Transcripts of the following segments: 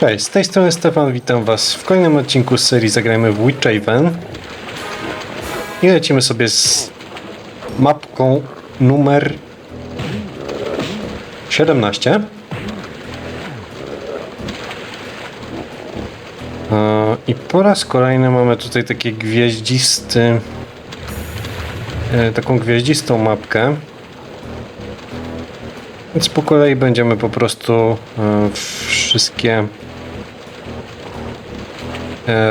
Cześć, z tej strony Stefan, witam was w kolejnym odcinku z serii Zagrajmy w Witchaven. I lecimy sobie z mapką numer 17. E, I po raz kolejny mamy tutaj takie gwieździsty, e, taką gwieździstą mapkę. Więc po kolei będziemy po prostu e, wszystkie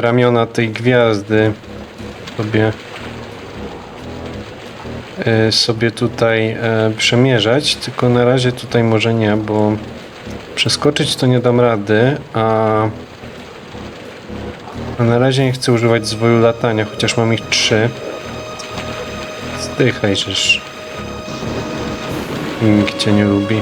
ramiona tej gwiazdy sobie e, sobie tutaj e, przemierzać, tylko na razie tutaj może nie, bo przeskoczyć to nie dam rady, a a na razie nie chcę używać zwoju latania, chociaż mam ich trzy. Zdychaj, żeż. Nikt cię nie lubi.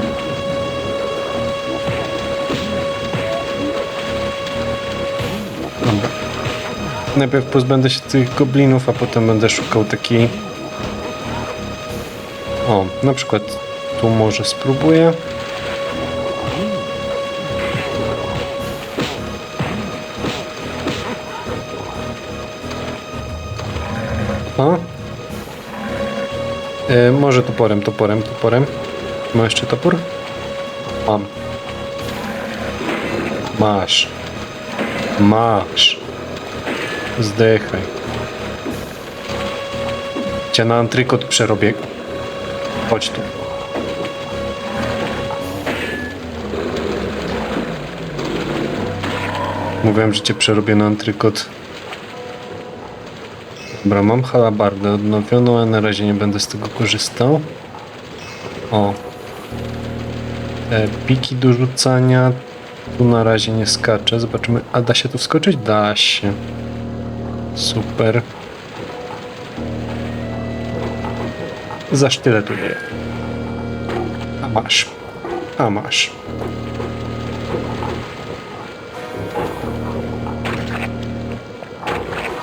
Najpierw pozbędę się tych goblinów, a potem będę szukał takiej... O, na przykład tu może spróbuję. O. E, może toporem, toporem, toporem. Ma jeszcze topór? Mam. Masz. Masz. Zdychaj. Cię na antrykot przerobię. Chodź tu. Mówiłem, że cię przerobię na antrykot. Dobra, mam halabardę odnowioną, a na razie nie będę z tego korzystał. O. Te piki do rzucania. Tu na razie nie skaczę. Zobaczymy. A da się tu wskoczyć? Da się. Super. Za tyle tu nie. A masz. A masz.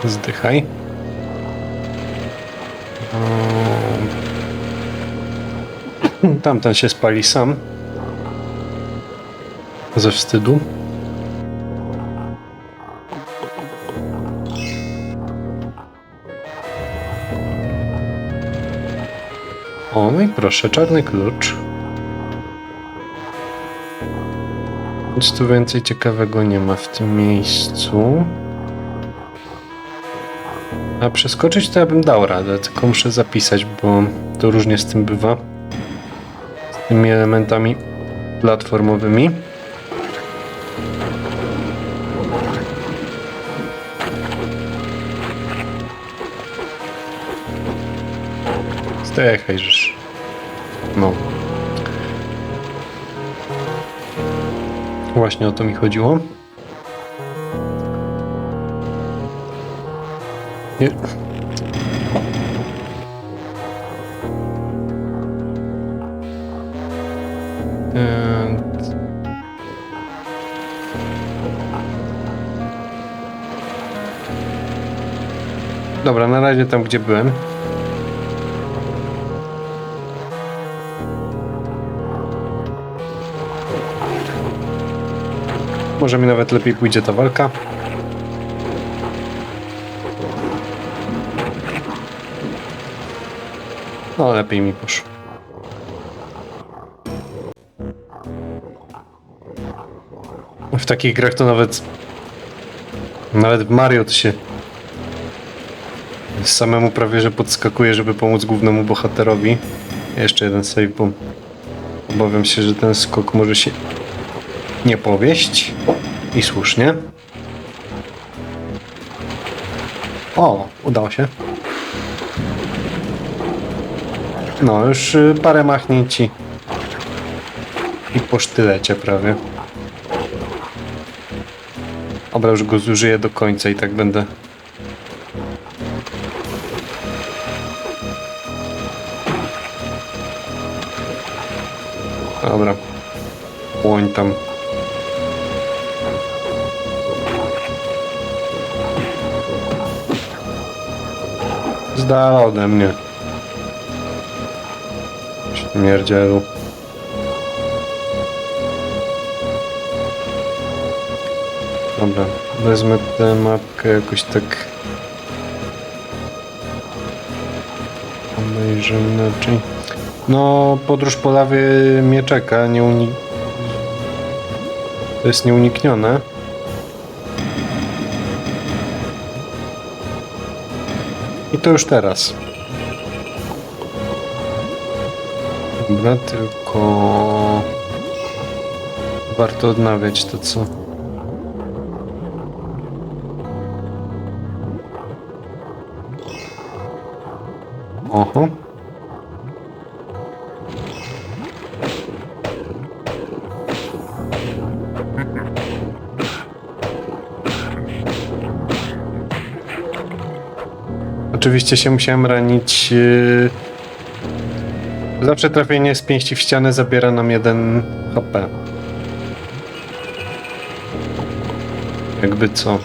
Zdychaj. Tamten się spali sam. Ze wstydu. O, no i proszę, czarny klucz. Nic tu więcej ciekawego nie ma w tym miejscu. A przeskoczyć to ja bym dał radę, tylko muszę zapisać, bo to różnie z tym bywa. Z tymi elementami platformowymi. Zdechaj, żeż. No. Właśnie o to mi chodziło. Nie. Dobra, na razie tam gdzie byłem. Może mi nawet lepiej pójdzie ta walka. No, lepiej mi poszło. W takich grach to nawet... Nawet w Mario to się... Samemu prawie, że podskakuje, żeby pomóc głównemu bohaterowi. Jeszcze jeden save, bo... Obawiam się, że ten skok może się nie powieść. I słusznie. O, udało się. No, już y, parę machnięci. I po sztylecie prawie. Dobra, już go zużyję do końca i tak będę. Dobra. Płoń tam. Z dala ode mnie. Śmierdzielu. Dobra, wezmę tę mapkę jakoś tak... Obejrzę inaczej. No, podróż po lawie mnie czeka, nie uni... To jest nieuniknione. I to już teraz. Dobra, tylko... Warto odnawiać to, co... Oho. Oczywiście się musiałem ranić. yy, Zawsze trafienie z pięści w ścianę zabiera nam jeden HP. Jakby co.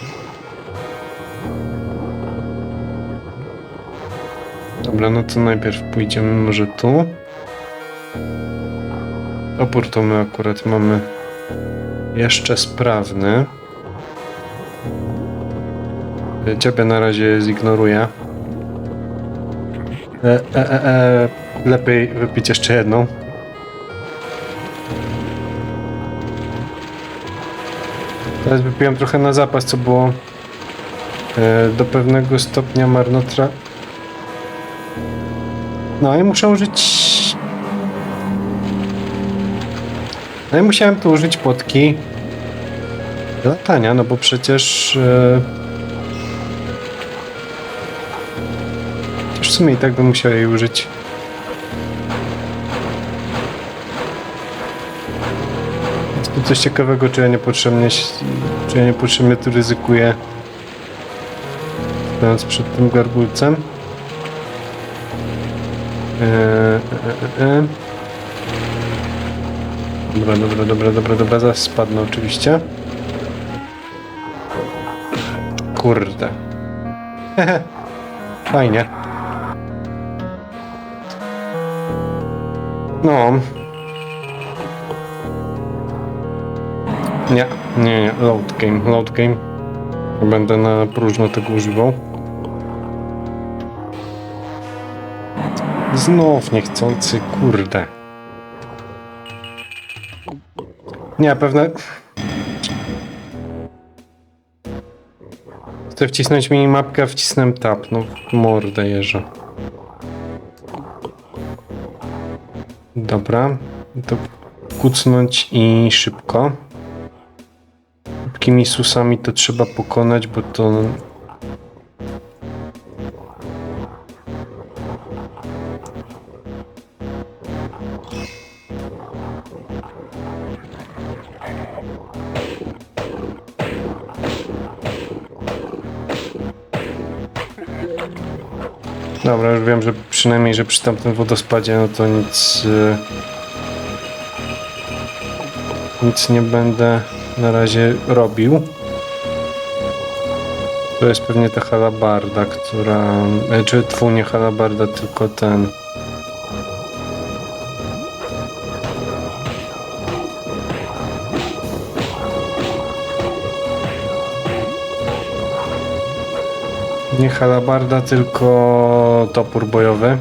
Dobra, no to najpierw pójdziemy może tu. Opór to my akurat mamy jeszcze sprawny. Ciebie na razie zignoruję. E, e, e, e, lepiej wypić jeszcze jedną. Teraz wypiłem trochę na zapas, co było e, do pewnego stopnia marnotra. No i muszę użyć. No i musiałem tu użyć płotki latania, no bo przecież. E, sumie i tak bym musiał jej użyć. Jest tu coś ciekawego, czy ja niepotrzebnie, czy ja niepotrzebnie tu ryzykuję, stojąc przed tym garbulcem. E, e, e, e. Dobra, dobra, dobra, dobra, dobra, zaraz spadnę oczywiście. Kurde. Fajnie. No. Nie, nie, nie, load game, load game. Będę na próżno tego używał. Znów niechcący, kurde. Nie, pewne... Chcę wcisnąć minimapkę, a wcisnąłem tab. No, mordę jeża. Dobra. To kucnąć i szybko. Szybkimi susami to trzeba pokonać, bo to... Dobra, już wiem, że przynajmniej, że przy tamtym wodospadzie, no to nic... e, Nic nie będę na razie robił. To jest pewnie ta halabarda, która... e, Czy tfu, nie halabarda, tylko ten... Nie halabarda, tylko topór bojowy.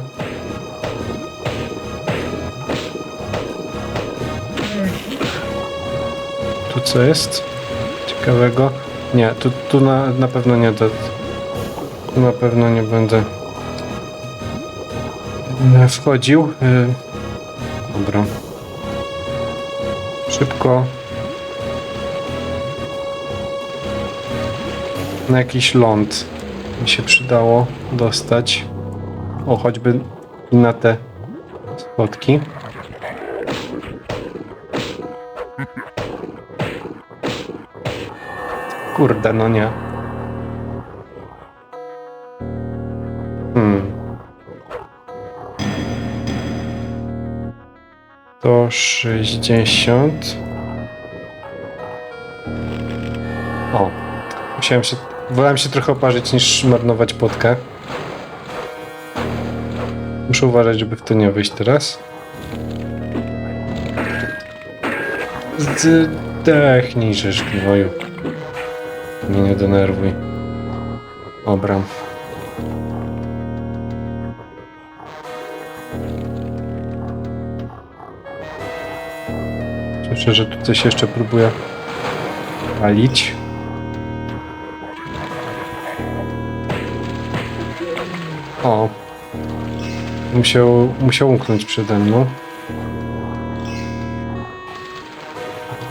Tu co jest? Ciekawego? Nie, tu, tu na, na pewno nie do... Tu na pewno nie będę wchodził. E, Dobra. Szybko. Na jakiś ląd mi się przydało dostać. O, choćby na te schodki. Kurde, no nie. Hmm. To 60. O. Musiałem się. Wolałem się trochę oparzyć niż marnować potkę. Muszę uważać, żeby w to nie wyjść teraz. Zdechnij, żeż gnoju. mnie nie denerwuj. Dobra. Słyszę, że tu coś jeszcze próbuje palić. O. Musiał, musiał umknąć przede mną.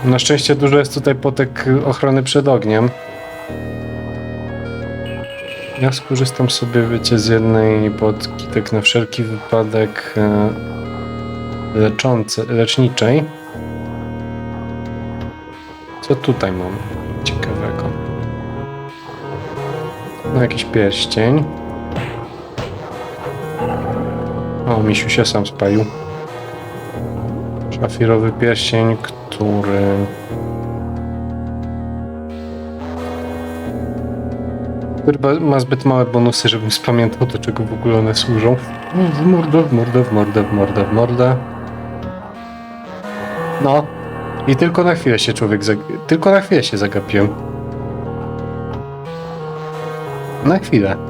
Na szczęście dużo jest tutaj potek ochrony przed ogniem. Ja skorzystam sobie, wiecie, z jednej potki, tak na wszelki wypadek e, leczący, leczniczej. Co tutaj mam ciekawego? No, jakiś pierścień. O, misiu się sam spalił. Szafirowy pierścień, który... który ba- ma zbyt małe bonusy, żebym spamiętał do czego w ogóle one służą. W mordę, w mordę, w mordę, w mordę, w mordę. No. I tylko na chwilę się człowiek zag... Tylko na chwilę się zagapiłem. Na chwilę.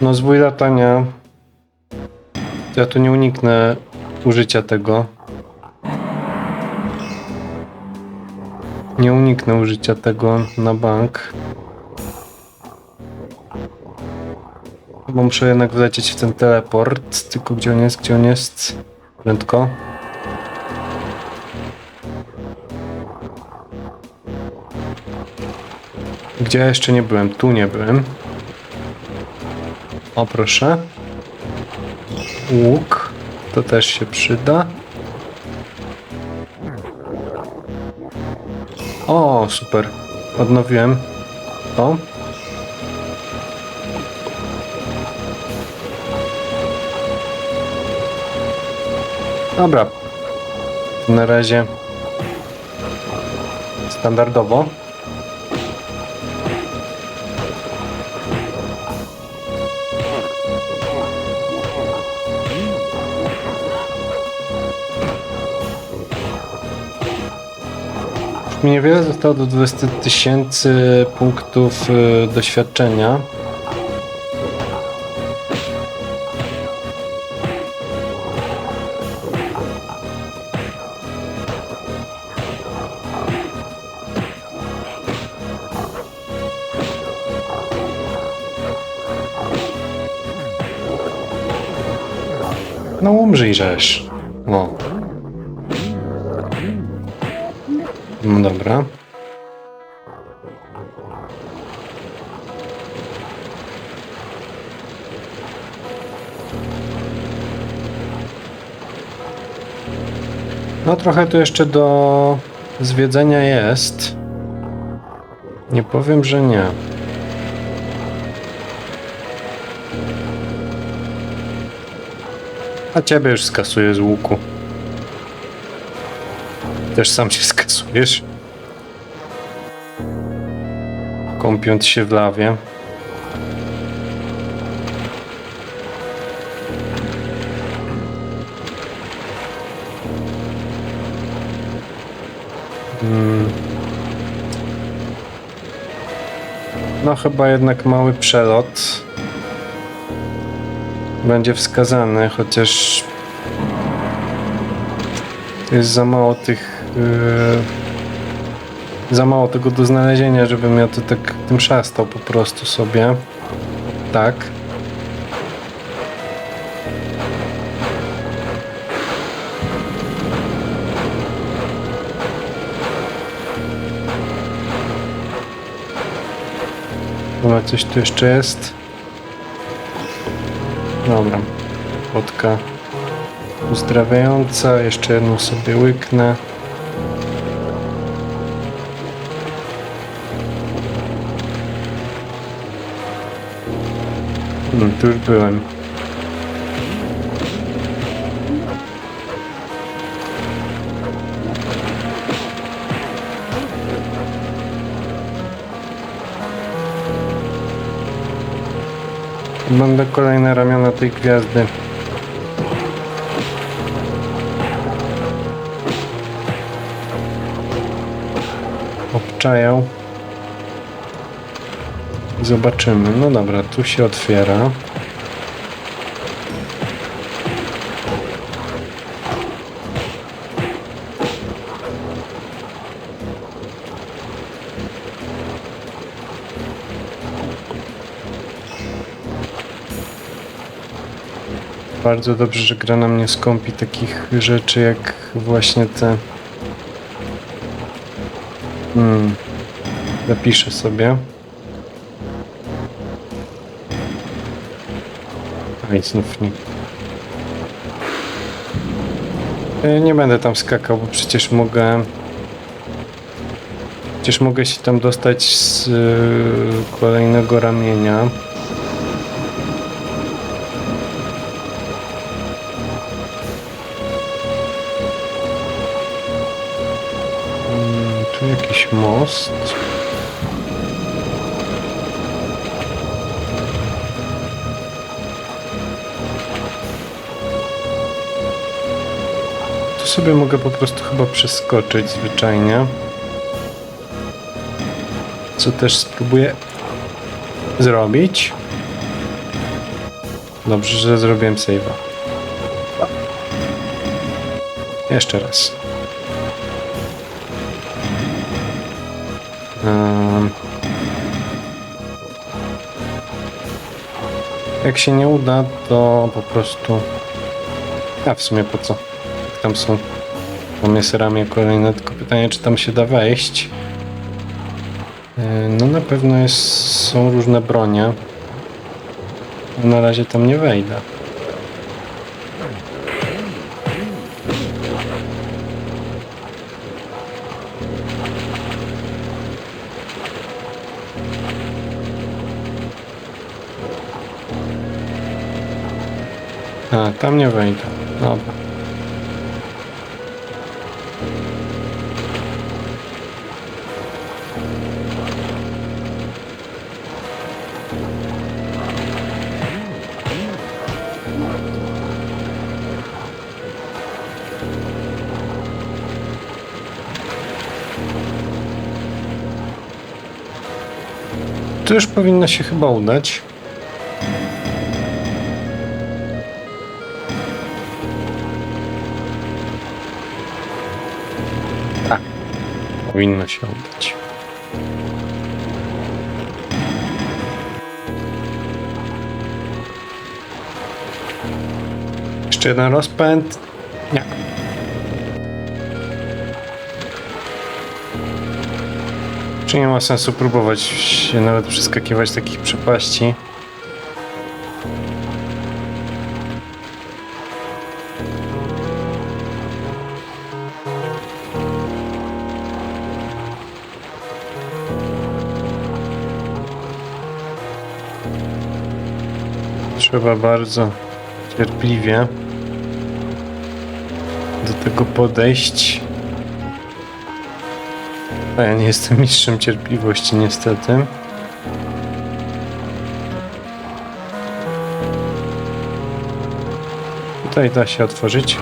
No zwój latania. Ja tu nie uniknę użycia tego. Nie uniknę użycia tego na bank. Bo muszę jednak wlecieć w ten teleport. Tylko gdzie on jest? Gdzie on jest? Prędko. Gdzie ja jeszcze nie byłem? Tu nie byłem. O proszę. Łuk. To też się przyda. O, super. Odnowiłem to. Dobra. Na razie standardowo. Mi niewiele zostało do 20 tysięcy punktów y, doświadczenia. No umrzyj żeż. Dobra. No trochę tu jeszcze do zwiedzenia jest. Nie powiem, że nie. A ciebie już skasuję z łuku. Też sam się skasujesz. Kąpiąc się w lawie. Mm. No chyba jednak mały przelot będzie wskazany, chociaż jest za mało tych. Yy, za mało tego do znalezienia, żebym ja to tak tym szastał po prostu sobie. Tak. Dobra, coś tu jeszcze jest. Dobra. Spotka uzdrawiająca. Jeszcze jedną sobie łyknę. Już byłem. Będę kolejne ramiona tej gwiazdy. Obczajał. Zobaczymy. No dobra, tu się otwiera. Bardzo dobrze, że gra nam nie skąpi takich rzeczy jak właśnie te. Hmm. Zapiszę sobie. Nie. E, Nie będę tam skakał, bo przecież mogę. Przecież mogę się tam dostać z y, kolejnego ramienia. Mm, Tu jakiś most. Tu sobie mogę po prostu chyba przeskoczyć zwyczajnie. Co też spróbuję zrobić. Dobrze, że zrobiłem save'a. Jeszcze raz. Em. Jak się nie uda, to po prostu. A w sumie po co? Tam są. Tam kolejne, tylko pytanie, czy tam się da wejść. E, No na pewno jest, są różne bronie. Na razie tam nie wejdę. A, tam nie wejdę. Dobra. To już powinno się chyba udać. Tak. Powinno się udać. Jeszcze jeden rozpęd. Nie. Czy nie ma sensu próbować się nawet przeskakiwać takich przepaści? Trzeba bardzo cierpliwie do tego podejść. A ja nie jestem mistrzem cierpliwości, niestety. Tutaj da się otworzyć.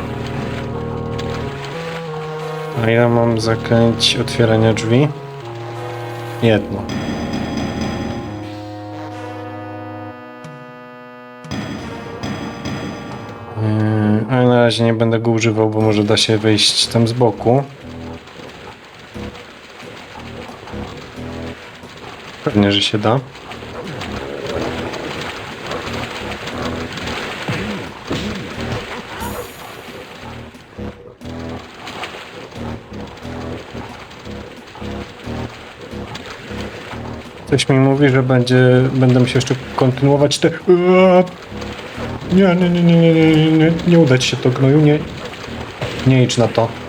A ja mam zakręć otwierania drzwi? Jedno. Yy, Ale na razie nie będę go używał, bo może da się wejść tam z boku. Pewnie, że się da. Coś mi mówi, że będzie, będę musiał jeszcze kontynuować te... Nie, nie, nie, nie, nie, nie, nie, nie uda się to gnoju, nie. Nie idź na to.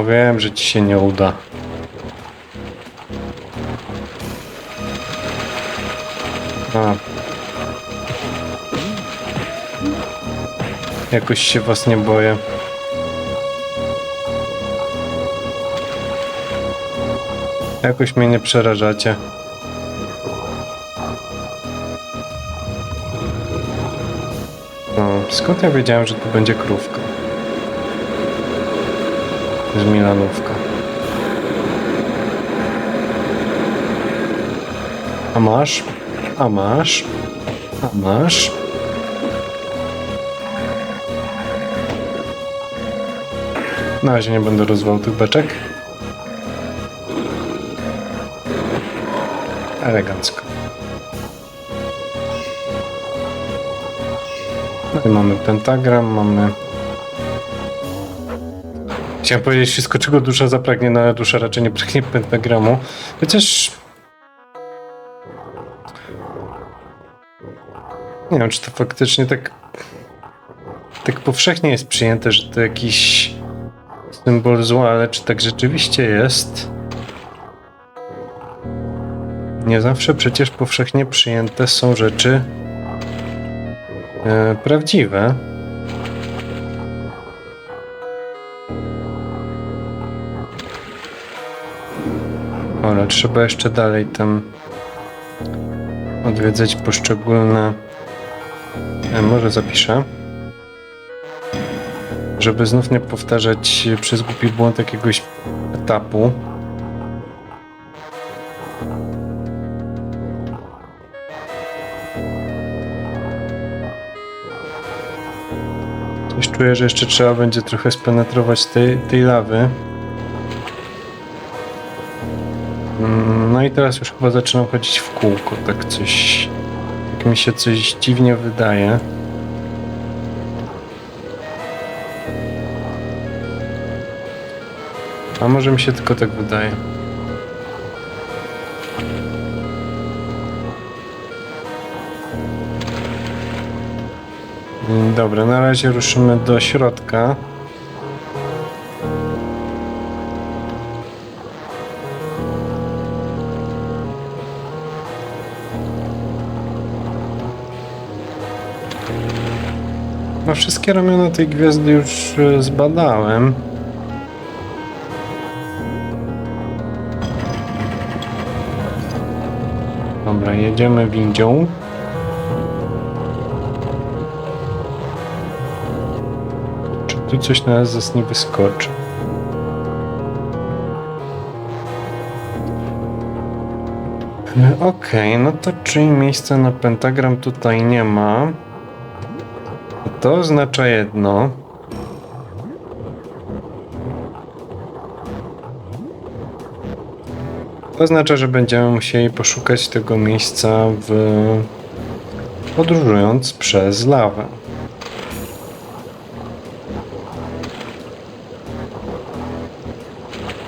Mówiłem, że ci się nie uda. A. Jakoś się was nie boję. Jakoś mnie nie przerażacie. No, skąd ja wiedziałem, że tu będzie krówka? Z Milanówka. A masz? A masz? A masz? Na razie nie będę rozwał tych beczek. Elegancko. No i mamy pentagram, mamy... Chciałem powiedzieć wszystko, czego dusza zapragnie, no dusza raczej nie pragnie pentagramu. Chociaż... Nie wiem, czy to faktycznie tak... Tak powszechnie jest przyjęte, że to jakiś symbol zła, ale czy tak rzeczywiście jest? Nie zawsze przecież powszechnie przyjęte są rzeczy e, prawdziwe. Ale trzeba jeszcze dalej tam odwiedzać poszczególne. E, może zapiszę. Żeby znów nie powtarzać przez głupi błąd jakiegoś etapu. Czuję, że jeszcze trzeba będzie trochę spenetrować tej, tej lawy. No i teraz już chyba zaczynam chodzić w kółko, tak coś... Jak mi się coś dziwnie wydaje. A może mi się tylko tak wydaje. Dobra, na razie ruszymy do środka. No wszystkie ramiona tej gwiazdy już e, zbadałem. Dobra, jedziemy windzią. Czy tu coś na nas nie wyskoczy? E, Okej, no to czyli miejsca na pentagram tutaj nie ma. To oznacza jedno. To oznacza, że będziemy musieli poszukać tego miejsca w podróżując przez lawę.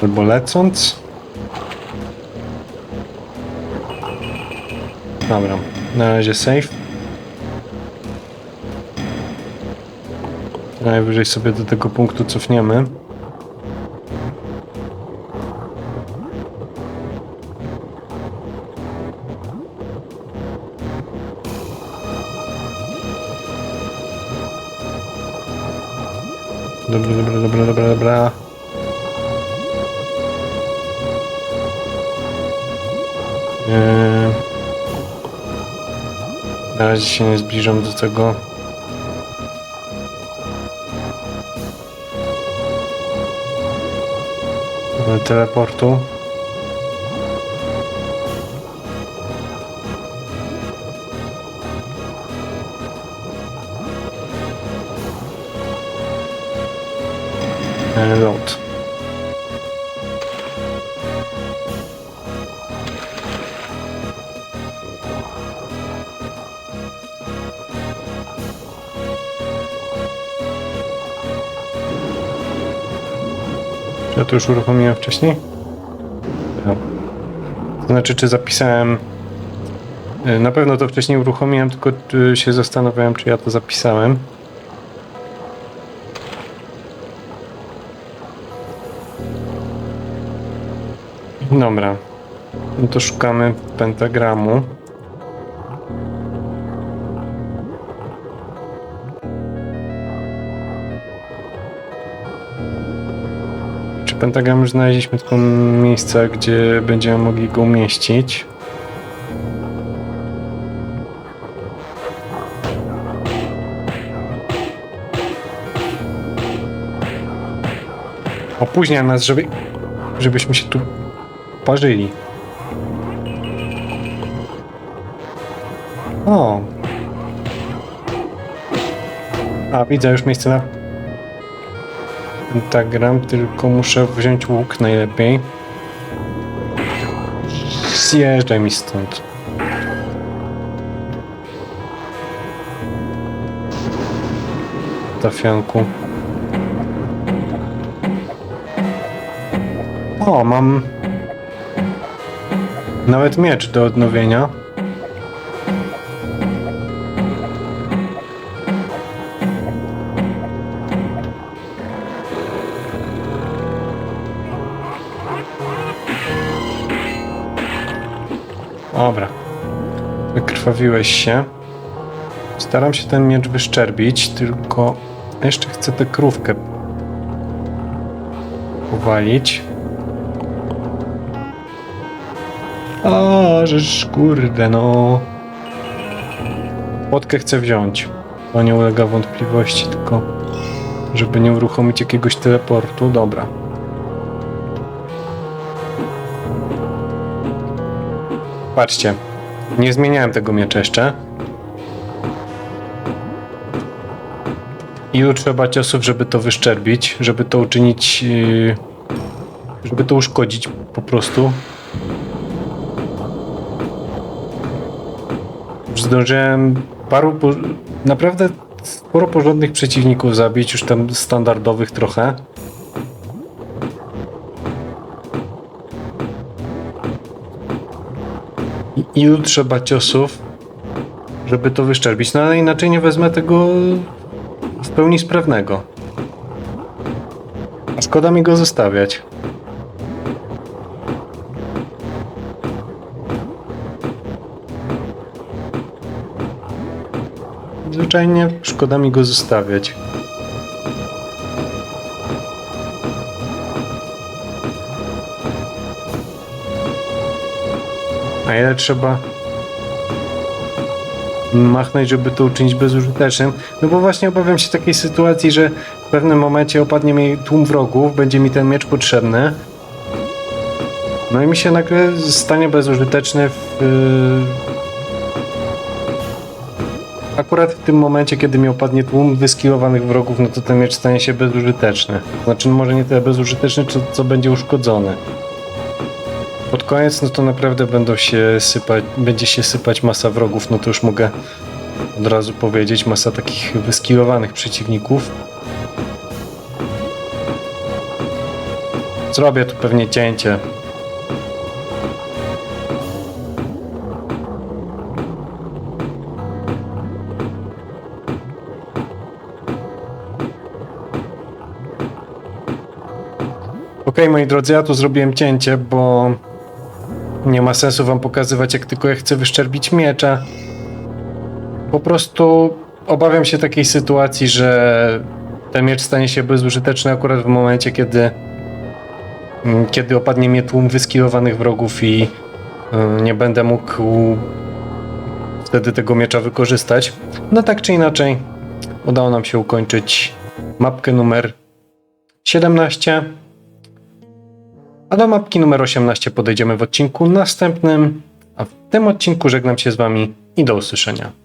Albo lecąc. Dobra, na razie safe. Najwyżej sobie do tego punktu cofniemy. Dobra, dobra, dobra, dobra, dobra. Eee, Na razie się nie zbliżam do tego. Teleportu. To już uruchomiłem wcześniej? No. To znaczy, czy zapisałem. Y, Na pewno to wcześniej uruchomiłem, tylko y, się zastanawiałem, czy ja to zapisałem. Dobra. No to szukamy pentagramu. Pentagram znaleźliśmy tylko miejsce, gdzie będziemy mogli go umieścić. Opóźnia nas, żeby, żebyśmy się tu parzyli. O! A, widzę już miejsce na pentagram, tylko muszę wziąć łuk najlepiej. Zjeżdżaj mi stąd. Tafianku. O, mam nawet miecz do odnowienia. Wykrwawiłeś się. Staram się ten miecz wyszczerbić, tylko jeszcze chcę tę krówkę powalić. O, żeż kurde, no. Płotkę chcę wziąć. To nie ulega wątpliwości, tylko żeby nie uruchomić jakiegoś teleportu. Dobra. Patrzcie, nie zmieniałem tego miecza jeszcze. Ilu trzeba ciosów, żeby to wyszczerbić, żeby to uczynić, yy, żeby to uszkodzić po prostu. Już zdążyłem paru, naprawdę sporo porządnych przeciwników zabić, już tam standardowych trochę. Ilu trzeba ciosów, żeby to wyszczerbić? No ale inaczej nie wezmę tego w pełni sprawnego. A szkoda mi go zostawiać. Zwyczajnie szkoda mi go zostawiać. A ile trzeba machnąć, żeby to uczynić bezużytecznym? No bo właśnie obawiam się takiej sytuacji, że w pewnym momencie opadnie mi tłum wrogów, będzie mi ten miecz potrzebny. No i mi się nagle stanie bezużyteczny w... yy, Akurat w tym momencie, kiedy mi opadnie tłum wyskilowanych wrogów, no to ten miecz stanie się bezużyteczny. Znaczy, no może nie tyle bezużyteczny, co, co będzie uszkodzony. Pod koniec, no to naprawdę będą się sypać, będzie się sypać masa wrogów, no to już mogę od razu powiedzieć, masa takich wyskilowanych przeciwników. Zrobię tu pewnie cięcie. Okej, moi drodzy, ja tu zrobiłem cięcie, bo nie ma sensu wam pokazywać, jak tylko ja chcę wyszczerbić miecza. Po prostu obawiam się takiej sytuacji, że ten miecz stanie się bezużyteczny akurat w momencie, kiedy mm, kiedy opadnie mnie tłum wyskilowanych wrogów i y, nie będę mógł wtedy tego miecza wykorzystać. No tak czy inaczej, udało nam się ukończyć mapkę numer 17. A do mapki numer 18 podejdziemy w odcinku następnym. A w tym odcinku żegnam się z Wami i do usłyszenia.